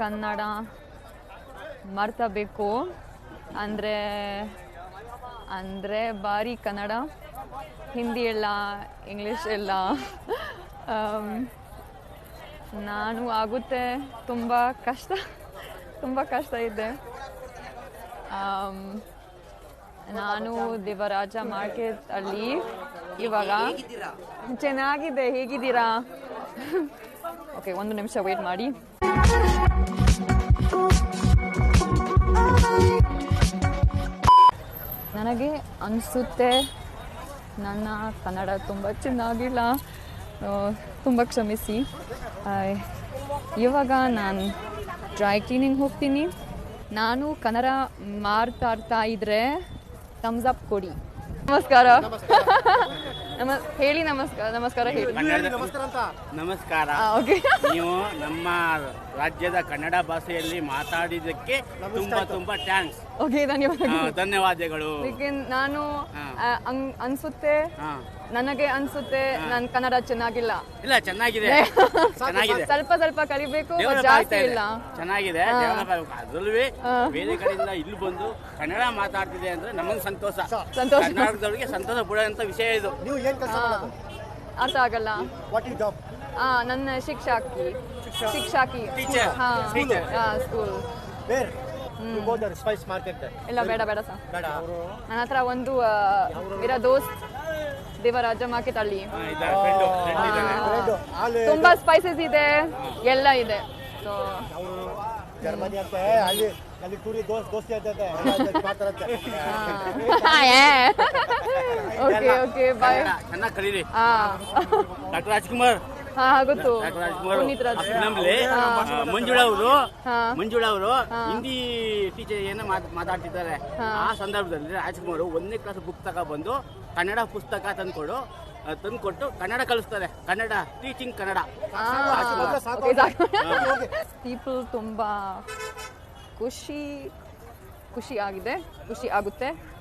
ಕನ್ನಡ ಮರ್ತಬೇಕು. ಅಂದರೆ ಅಂದರೆ ಭಾರಿ ಕನ್ನಡ. ಹಿಂದಿ ಎಲ್ಲ ಇಂಗ್ಲೀಷ್ ಎಲ್ಲ ನಾನು ಆಗುತ್ತೆ ತುಂಬ ಕಷ್ಟ ತುಂಬ ಕಷ್ಟ ಇದೆ. ನಾನು ದೇವರಾಜ ಮಾರ್ಕೆಟ್ ಅಲ್ಲಿ ಇವಾಗ. ಚೆನ್ನಾಗಿದೆ, ಹೇಗಿದ್ದೀರಾ? ಓಕೆ ಒಂದು ನಿಮಿಷ ವೇಟ್ ಮಾಡಿ. ನನಗೆ ಅನಿಸುತ್ತೆ ನನ್ನ ಕನ್ನಡ ತುಂಬ ಚೆನ್ನಾಗಿಲ್ಲ. ತುಂಬ ಕ್ಷಮಿಸಿ. ಇವಾಗ ನಾನು ಡ್ರೈ ಕ್ಲೀನಿಂಗ್ ಹೋಗ್ತೀನಿ. ನಾನು ಕನ್ನಡ ಮಾತಾಡ್ತಾ ಇದ್ರೆ ಥಮ್ಸ್ ಅಪ್ ಕೊಡಿ. ನಮಸ್ಕಾರ. ನಮ ಹೇಳಿ ನಮಸ್ಕಾರ ನಮಸ್ಕಾರ ಹೇಳಿ. ನಮಸ್ಕಾರ ಅಂತ. ನಮಸ್ಕಾರ. ಓಕೆ. ನೀವು ನಮ್ಮ ರಾಜ್ಯದ ಕನ್ನಡ ಭಾಷೆಯಲ್ಲಿ ಮಾತಾಡಿದ್ದಕ್ಕೆ ತುಂಬಾ ತುಂಬಾ ಥ್ಯಾಂಕ್ಸ್ ಓಕೆ ಧನ್ಯವಾದಗಳು. ಧನ್ಯವಾದಗಳು. ನಾನು ಅನ್ಸುತ್ತೆ. ನನಗೆ ಅನ್ಸುತ್ತೆ ನನ್ ಕನ್ನಡ ಚೆನ್ನಾಗಿಲ್ಲ. ಇಲ್ಲ ಚೆನ್ನಾಗಿದೆ. ಚೆನ್ನಾಗಿದೆ. ಸ್ವಲ್ಪ ಸ್ವಲ್ಪ ಕಲಿಬೇಕು ಜಾಸ್ತಿ ಇಲ್ಲ. ಚೆನ್ನಾಗಿದೆ ಅದರಲ್ಲೂ ಬೇರೆ ಕಡೆಯಿಂದ ಇಲ್ಲಿ ಬಂದು ಕನ್ನಡ ಮಾತಾಡ್ತಿದೆ ಅಂದ್ರೆ ನಮಗೆ ಸಂತೋಷ. ಸಂತೋಷ. ಕನ್ನಡದವರಿಗೆ ಸಂತೋಷ ವಿಷಯ ಇದು. ನೀವು ಏನ್ ಹಾ. ಅರ್ಥ ಆಗಲ್ಲ. ವಾಟ್ ಇಸ್ ಜಾಬ್ ಆ ನನ್ನ ಶಿಕ್ಷಕಿ. ಶಿಕ್ಷಕಿ. ಟೀಚರ್ ಹಾ. ಸ್ಕೂಲ್ ಬೇರೆ? ಸ್ಪೈಸ್ ಮಾರ್ಕೆಟ್ ಇಲ್ಲ ಬೇಡ ಬೇಡ ಸರ್. ಬೇಡ. ನನ್ನ ಹತ್ರ ಒಂದು ಇರೋ ದೋಸ್ತ್ ದೇವರಾಜ ಮಾರ್ಕೆಟ್ ಅಲ್ಲಿ ತುಂಬಾ ಸ್ಪೈಸಸ್ ಇದೆ ಎಲ್ಲ ಇದೆ. ಸೊ ಅವರು ಜರ್ಮನಿ ಅಂತ ಅಲ್ಲಿ ಅಲ್ಲಿ ಟೂರಿ ದೋಸ್ತ್ ದೋಸ್ತಿ ಅಂತ ಮಾಡ್ತಾರಂತೆ ಓಕೆ ಓಕೆ ಬಾಯ್ ಚೆನ್ನಾಗಿ ಕಲೀರಿ. ಡಾಕ್ಟರ್ ರಾಜ್ಕುಮಾರ್ ಹಾ ಗೊತ್ತು. ಪುನೀತ್ ರಾಜ್. ಮಂಜುಳಾ ಅವರು. ಮಂಜುಳಾ ಅವರು ಹಿಂದಿ ಟೀಚರ್ ಏನೋ ಮಾತ್- ಮಾತಾಡ್ತಿದ್ದಾರೆ. ಆ ಸಂದರ್ಭದಲ್ಲಿ ರಾಜ್ಕುಮಾರ್ ಒಂದನೇ ಕ್ಲಾಸ್ ಬುಕ್ ತಗ ಬಂದು ಕನ್ನಡ ಪುಸ್ತಕ ತಂದ್ಕೊಡು ತಂದ್ಕೊಟ್ಟು ಕನ್ನಡ ಕಲಿಸ್ತಾರೆ. ಕನ್ನಡ ಟೀಚಿಂಗ್ ಕನ್ನಡ. ಪೀಪಲ್ ತುಂಬಾ ಖುಷಿ ಖುಷಿ ಆಗಿದೆ ಖುಷಿ ಆಗುತ್ತೆ.